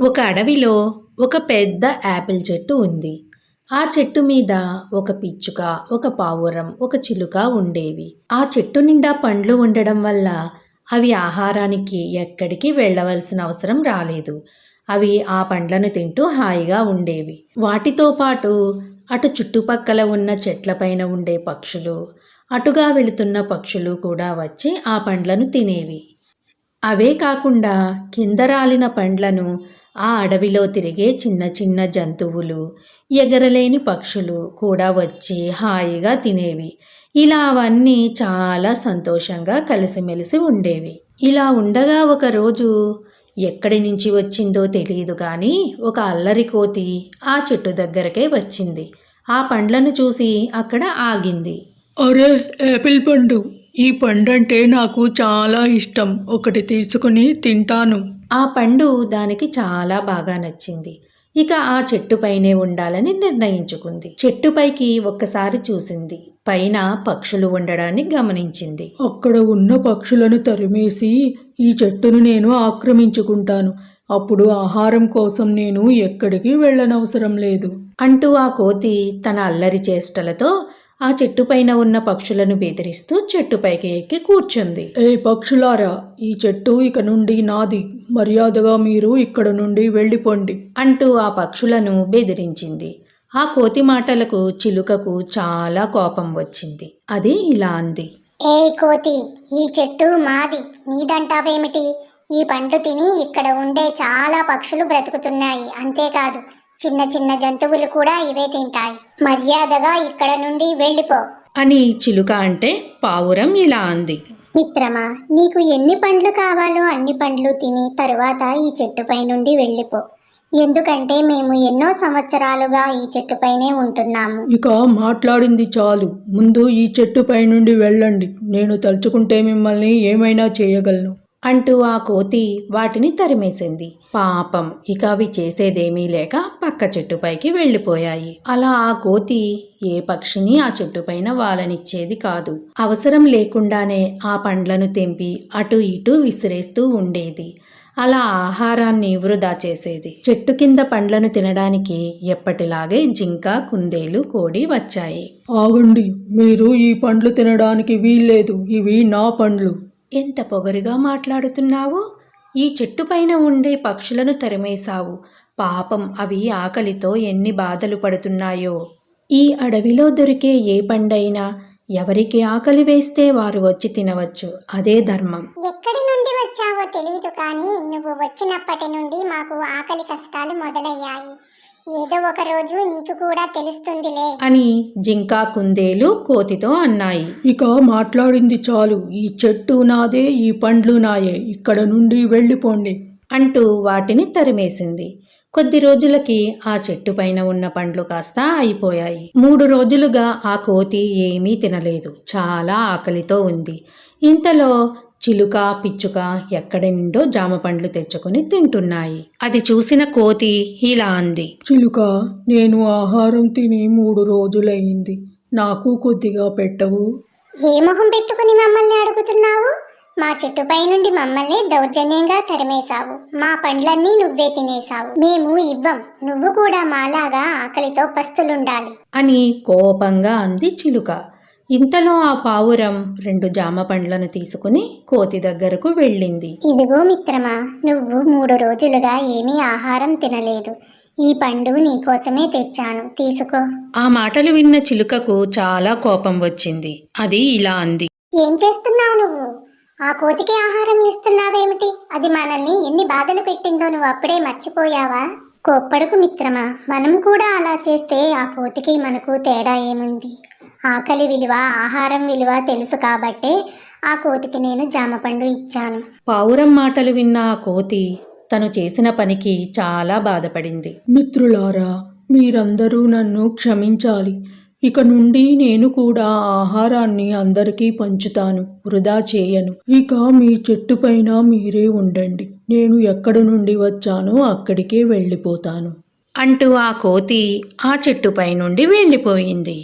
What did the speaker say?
ఒక అడవిలో ఒక పెద్ద యాపిల్ చెట్టు ఉంది. ఆ చెట్టు మీద ఒక పిచ్చుక ఒక పావురం ఒక చిలుక ఉండేవి. ఆ చెట్టు నిండా పండ్లు ఉండడం వల్ల అవి ఆహారానికి ఎక్కడికి వెళ్ళవలసిన అవసరం రాలేదు. అవి ఆ పండ్లను తింటూ హాయిగా ఉండేవి. వాటితో పాటు అటు చుట్టుపక్కల ఉన్న చెట్లపైన ఉండే పక్షులు అటుగా వెళుతున్న పక్షులు కూడా వచ్చి ఆ పండ్లను తినేవి. అవే కాకుండా కింద రాలిన పండ్లను ఆ అడవిలో తిరిగే చిన్న చిన్న జంతువులు ఎగరలేని పక్షులు కూడా వచ్చి హాయిగా తినేవి. ఇలా అవన్నీ చాలా సంతోషంగా కలిసిమెలిసి ఉండేవి. ఇలా ఉండగా ఒకరోజు ఎక్కడి నుంచి వచ్చిందో తెలియదు కానీ ఒక అల్లరి కోతి ఆ చెట్టు దగ్గరకే వచ్చింది. ఆ పండ్లను చూసి అక్కడ ఆగింది. అరే యాపిల్ పండు ఈ పండు అంటే నాకు చాలా ఇష్టం. ఒకటి తీసుకుని తింటాను. ఆ పండు దానికి చాలా బాగా నచ్చింది. ఇక ఆ చెట్టుపైనే ఉండాలని నిర్ణయించుకుంది. చెట్టుపైకి ఒక్కసారి చూసింది. పైన పక్షులు ఉండడాన్ని గమనించింది. అక్కడ ఉన్న పక్షులను తరిమేసి ఈ చెట్టును నేను ఆక్రమించుకుంటాను. అప్పుడు ఆహారం కోసం నేను ఎక్కడికి వెళ్ళనవసరం లేదు. అంటూ ఆ కోతి తన అల్లరి చేష్టలతో ఆ చెట్టుపైన ఉన్న పక్షులను బెదిరిస్తూ చెట్టుపైకి ఎక్కి కూర్చుంది. ఏ పక్షులారా ఈ చెట్టు ఇక నుండి నాది. మర్యాదగా మీరు ఇక్కడ నుండి వెళ్ళిపోండి. అంటూ ఆ పక్షులను బెదిరించింది. ఆ కోతి మాటలకు చిలుకకు చాలా కోపం వచ్చింది. అది ఇలా అంది. ఏ కోతి ఈ చెట్టు మాది. నీదంటావేమిటి? ఈ పండు తిని ఇక్కడ ఉండే చాలా పక్షులు బ్రతుకుతున్నాయి. అంతేకాదు చిన్న చిన్న జంతువులు కూడా ఇవే తింటాయి. మర్యాదగా ఇక్కడ నుండి వెళ్ళిపో. అని చిలుక అంటే పావురం ఇలా అంది. మిత్రమా నీకు ఎన్ని పండ్లు కావాలో అన్ని పండ్లు తిని తరువాత ఈ చెట్టుపై నుండి వెళ్ళిపో. ఎందుకంటే మేము ఎన్నో సంవత్సరాలుగా ఈ చెట్టుపైనే ఉంటున్నాము. ఇక మాట్లాడింది చాలు. ముందు ఈ చెట్టుపై నుండి వెళ్ళండి. నేను తలుచుకుంటే మిమ్మల్ని ఏమైనా చేయగలను. అంటూ ఆ కోతి వాటిని తరిమేసింది. పాపం ఇక అవి చేసేదేమీ లేక పక్క చెట్టుపైకి వెళ్ళిపోయాయి. అలా ఆ కోతి ఏ పక్షిని ఆ చెట్టుపైన వాలనిచ్చేది కాదు. అవసరం లేకుండానే ఆ పండ్లను తెంపి అటు ఇటు విసిరేస్తూ ఉండేది. అలా ఆహారాన్ని వృధా చేసేది. చెట్టు కింద పండ్లను తినడానికి ఎప్పటిలాగే జింక కుందేలు కోడి వచ్చాయి. ఆగండి మీరు ఈ పండ్లు తినడానికి వీల్లేదు. ఇవి నా పండ్లు. ఎంత పొగరుగా మాట్లాడుతున్నావు? ఈ చెట్టు పైన ఉండే పక్షులను తరిమేశావు. పాపం అవి ఆకలితో ఎన్ని బాధలు పడుతున్నాయో. ఈ అడవిలో దొరికే ఏ పండైనా ఎవరికి ఆకలి వేస్తే వారు వచ్చి తినవచ్చు. అదే ధర్మం. ఎక్కడి నుండి వచ్చావో తెలియదు కానీ నువ్వు వచ్చినప్పటి నుండి మాకు ఆకలి కష్టాలు మొదలయ్యాయి. ఏదో ఒక రోజు నీకు కూడా తెలుస్తుందిలే. అని జింక కుందేలు కోతితో అన్నాయి. ఇక మాట్లాడింది చాలు. ఈ చెట్టు నాదే ఈ పండ్లు నాయే. ఇక్కడ నుండి వెళ్ళిపోండి. అంటూ వాటిని తరిమేసింది. కొద్ది రోజులకి ఆ చెట్టు పైన ఉన్న పండ్లు కాస్త అయిపోయాయి. మూడు రోజులుగా ఆ కోతి ఏమీ తినలేదు. చాలా ఆకలితో ఉంది. ఇంతలో చిలుక పిచ్చుక ఎక్కడి నుండో జామ పండ్లు తెచ్చుకొని తింటున్నాయి. అది చూసిన కోతి ఇలా అంది. చిలుక నేను ఆహారం తిని మూడు రోజులయ్యింది నాకు కొద్దిగా పెట్టవు. ఏ మొహం పెట్టుకుని మమ్మల్ని అడుగుతున్నావు? మా చెట్టుపై నుండి మమ్మల్ని దౌర్జన్యంగా తరిమేశావు. మా పండ్లన్నీ నువ్వే తినేశావు. మేము ఇవ్వం. నువ్వు కూడా మాలాగా ఆకలితో పస్తులుండాలి. అని కోపంగా అంది చిలుక. ఇంతలో ఆ పావురం రెండు జామ పండ్లను తీసుకుని కోతి దగ్గరకు వెళ్ళింది. ఇదిగో మిత్రమా నువ్వు మూడు రోజులుగా ఏమీ ఆహారం తినలేదు. ఈ పండు నీకోసమే తెచ్చాను. తీసుకో. ఆ మాటలు విన్న చిలుకకు చాలా కోపం వచ్చింది. అది ఇలా అంది. ఏం చేస్తున్నావు నువ్వు? ఆ కోతికి ఆహారం ఇస్తున్నావేమిటి? అది మనల్ని ఎన్ని బాధలు పెట్టిందో నువ్వు అప్పుడే మర్చిపోయావా? కోప్పడుకు మిత్రమా మనం కూడా అలా చేస్తే ఆ కోతికి మనకు తేడా ఏముంది? ఆకలి విలువ ఆహారం విలువ తెలుసు కాబట్టే ఆ కోతికి నేను జామపండు ఇచ్చాను. పావురం మాటలు విన్న ఆ కోతి తను చేసిన పనికి చాలా బాధపడింది. మిత్రులారా మీరందరూ నన్ను క్షమించాలి. ఇక నుండి నేను కూడా ఆహారాన్ని అందరికీ పంచుతాను వృధా చేయను. ఇక మీ చెట్టు పైన మీరే ఉండండి. నేను ఎక్కడి నుండి వచ్చానో అక్కడికే వెళ్ళిపోతాను. అంటూ ఆ కోతి ఆ చెట్టుపై నుండి వెళ్ళిపోయింది.